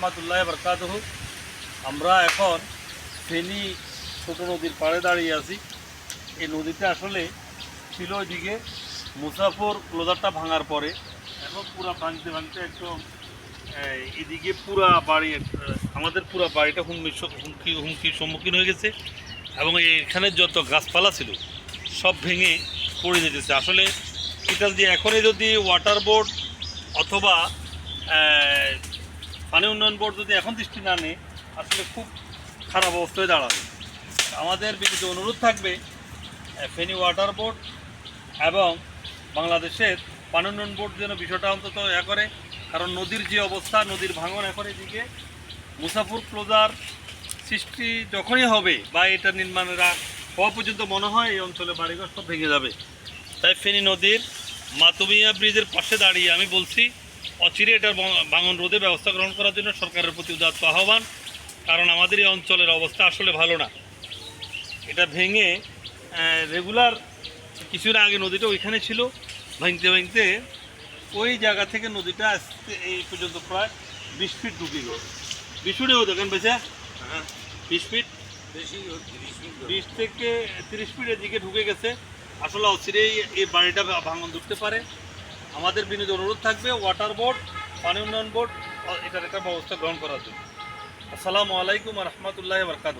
রহমতুল্লাহ বরকাতহ। আমরা এখন ফেনী ছোটো নদীর পাড়ে দাঁড়িয়ে আছি। এই নদীতে আসলে ছিল ওইদিকে মুসাফর ক্লোজারটা ভাঙার পরে এখন পুরা ভাঙতে ভাঙতে একদম এদিকে পুরা বাড়ি, আমাদের পুরা বাড়িটা হুমকি হুমকি, হুমকির সম্মুখীন হয়ে গেছে এবং এখানে যত গাছপালা ছিল সব ভেঙে পড়ে যেতেছে। আসলে এটা দিয়ে এখনই যদি ওয়াটার বোর্ড অথবা পানি উন্নয়ন বোর্ড যদি এখন দৃষ্টি না নেয়, আসলে খুব খারাপ অবস্থায় দাঁড়াবে। আমাদের বিরুদ্ধে অনুরোধ থাকবে ফেনী ওয়াটার বোর্ড এবং বাংলাদেশের পানি উন্নয়ন বোর্ড যেন বিষয়টা অন্তত এ করে, কারণ নদীর যে অবস্থা, নদীর ভাঙন এখন এদিকে মুসাফুর ক্লোজার সৃষ্টি যখনই হবে বা এটা নির্মাণেরা হওয়া পর্যন্ত মনে হয় এই অঞ্চলে বাড়িঘর সব ভেঙে যাবে। তাই ফেনী নদীর মাতুমিয়া ব্রিজের পাশে দাঁড়িয়ে আমি বলছি অচিরে এটার ভাঙন রোধে ব্যবস্থা গ্রহণ করার জন্য সরকারের প্রতি উদাত্ত আহ্বান। কারণ আমাদের এই অঞ্চলের অবস্থা আসলে ভালো না। এটা ভেঙে রেগুলার কিছুদিন আগে নদীটা ওইখানে ছিল। ভাঙতে ভাঙতে ওই জায়গা থেকে নদীটা আসতে এই পর্যন্ত প্রায় বিশ ফিট ঢুকে গেল। বিশ ফিটেও দেখেন বেশা হ্যাঁ বিশ ফিট বিশ থেকে তিরিশ ফিটের দিকে ঢুকে গেছে। আসলে অচিরেই এই বাড়িটা ভাঙন ধরতে পারে। আমাদের বিনীত অনুরোধ থাকবে ওয়াটার বোর্ড পানি উন্নয়ন বোর্ড এটার একটা ব্যবস্থা গ্রহণ করার জন্য। আসসালামু আলাইকুম রহমতুল্লাহ বরকাত